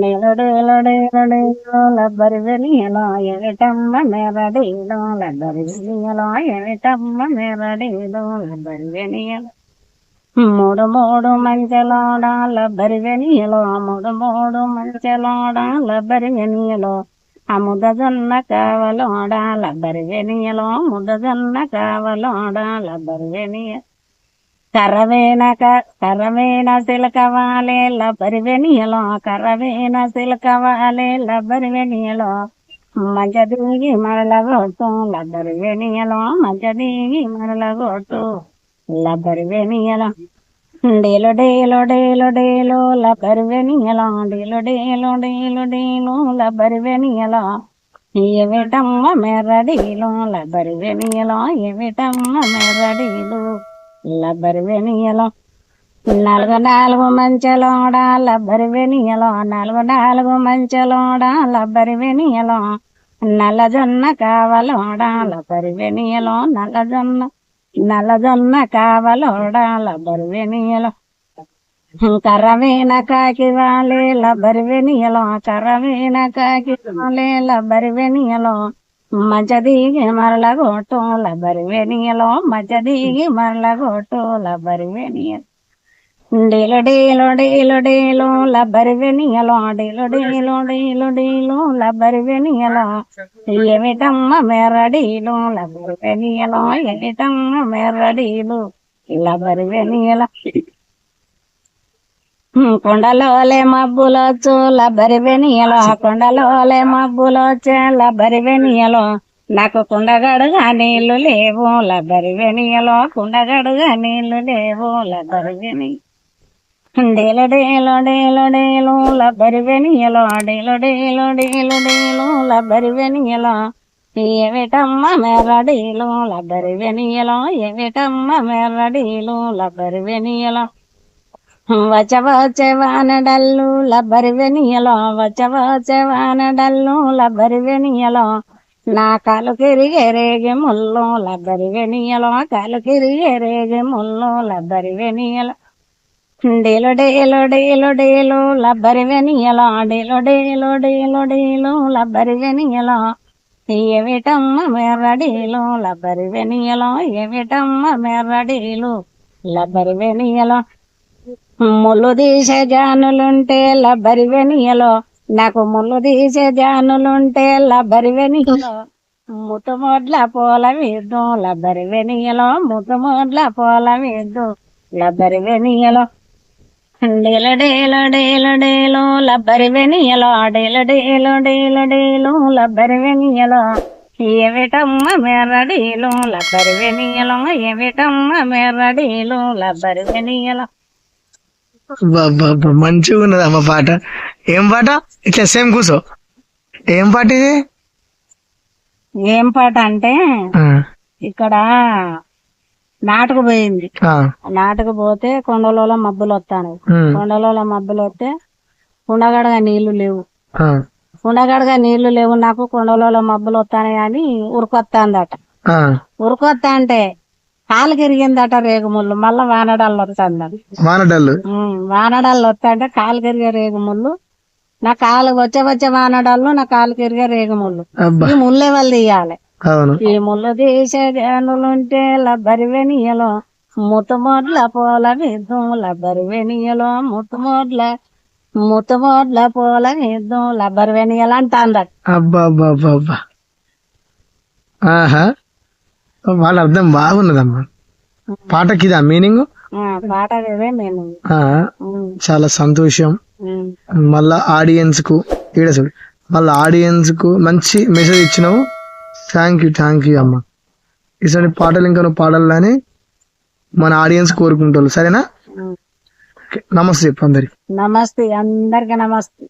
నిలడేలడేలడేలో లబ్బరి వెలియలో ఎవిటమ్మ మెరడీలో లబ్బరి మూడు మూడు మంచెలాడాల లబ్బరి వెనియలో మూడు మూడు మంచెలోడ లబ్బరి వెనియలో ఆ ముద్దజొన్న కావలోడ లబ్బరి వెనియలో ముద్దజొన్న కావలోడ లబ్బరి వెనియ కర్రవేన కర్రవేన సిలకవాలే లబ్బరి వెనియలో సిలకవాలే లబ్బరి వెనియలో. దిగి మరల కొట్టు లబ్బరి వెనియలో మంచ దిగి మరల కొట్టు లబ్బరి వెనియలో. డేలో డేలో డేలో డేలో లబ్బరి వెనియలో డేలో డేలో డేలో డేలో లబ్బరి వెనియలో. ఏమిటమ్మ మెర్రడీలో లబ్బరి వెనియలో ఏమిటమ్మ మెర్రడీలు లబ్బరి వెనియలో. నాలుగు నాలుగు మంచలోడ లబ్బరి వెనియలో. నాలుగు నాలుగు మంచలోడ లబ్బరి వెనియలో. నల్లజొన్న కావలోడ లబ్బరి వెనియలో. నల్లజొన్న నల్లజొన్న కావలోడ లబ్బరి వెనియలో. కర్రవీన కాకి వాలే లబ్బరి వెనియలో. కర్రవీన కాకి వాలే లబ్బరి మజదీగి మరల గోటోల లబ్బరి వెనియలో మంచ మరల గోటోల లబ్బరి వెనియలో డీలు డీలు డీలు డీలు లబ్బరి వెనియలో డీలు డీలు డీలు డీలు లబ్బరి వెనియలో ఏమిటమ్మ మెరడీలు లబ్బరి వెనియలో ఏమిటమ్మ మెరడీలు లబ్బరి వెనియలో కొండలోలే మబ్బులొచ్చు లబ్బరి వెనియలో. కొండలోలే మబ్బులొచ్చే లబ్బరి వెనియలో. నాకు కుండగడుగా నీళ్ళు లేవు లబ్బరి వెనియలో. కుండగడుగా నీళ్ళు లేవు లబ్బరి వెని. డేలు డేలు డేలు డేలు లబ్బరి వెనియలో. డేలు డేలు డేలు డేలు లబ్బరి వెనియలో. ఏమిటమ్మ మెరడీలు లబ్బరి వెనియలో. ఏమిటమ్మ మెరడీలు లబ్బరి వెనియలో. వచవచవానడల్లు లబ్బరి వెనియలో వచ్చ లబ్బరి వెనియలో. నా కాలు కిరిగే రేగి ముల్లు లబ్బరి వెనియలో కాలు కిరిగే రేగి ముల్లు లబ్బరి వెనియలో. డేలో డేలో డేలో డేలు లబ్బరి వెనియలో డేలో డేలో డేలు డేలు లబ్బరి వెనియలో. ఏమిటమ్మ మెర్రడీలు లబ్బరి వెనియలో ఏమిటమ్మ మెర్రడీలు లబ్బరి వెనియలో. ముళ్ళు తీసే జానులుంటే లబ్బరి వెనియలో. నాకు ముళ్ళు తీసే జానులుంటే లబ్బరి వెనియలో. ముతుమొడ్ల పూల వేద్దు లబ్బరి వెనియలో. ముతుమొడ్ల పూల వేద్దు లబ్బరి వెనియలో. డేలు డేలు డేలు డేలు లబ్బరి వెనియలో. డేలు డేలు లబ్బరి వెనియలో. ఏమిటమ్మ మెర్రడీలు లబ్బరి వెనియలో. ఏమిటమ్మ మెర్రడీలు లబ్బరి వెనియలో. మంచిగా ఉన్నది అమ్మ పాట. ఏం పాట? ఇట్లా సేమ్ కూర్చో ఏం పాట ఇది? ఏం పాట అంటే ఇక్కడ నాటుకు పోయింది. నాటుకు పోతే కొండలలో మబ్బులు వస్తాను కొండలలో మబ్బులు వస్తే కుండగడగా నీళ్ళు లేవు. కుండగడగా నీళ్ళు లేవు నాకు కొండలలో మబ్బులు వస్తాయి అని ఉరుకొత్తాందట. ఉరుకొత్తా అంటే కాలు కిరిగిందట రేగుముళ్ళు. మళ్ళా వానడాళ్ళు వస్తాందని వానడల్లు వానడాళ్ళు వస్తా అంటే కాలు కిరిగే రేగుముళ్ళు. నా కాలు వచ్చే వచ్చే వానడాళ్ళు నా కాలు కిరిగే రేగుముళ్ళు. ఈ ముళ్ళే వాళ్ళు తీయాలి. ఈ ముళ్ళు తీసే లబ్బరి వెనియలో ముతుమోడ్ల పూల లబ్బరి వెనియలో ముతుమోడ్ల ముతుమోడ్ల పూల విద్దు లబ్బరి వెనియలు అంటాందట అబ్బా అబ్బా అబ్బా అబ్బా ఆహా. వాళ్ళ అర్థం బాగున్నదమ్మా పాటకి ఇదా మీనింగ్. చాలా సంతోషం. మళ్ళా ఆడియన్స్కు ఈడ చూడు. మళ్ళా ఆడియన్స్కు మంచి మెసేజ్ ఇచ్చినావు. థ్యాంక్ యూ థ్యాంక్ యూ అమ్మ. ఇసరి పాటలు ఇంకా నువ్వు పాడాలని మన ఆడియన్స్ కోరుకుంటారు సరేనా. నమస్తే చెప్పు అందరికి. నమస్తే అందరికి నమస్తే.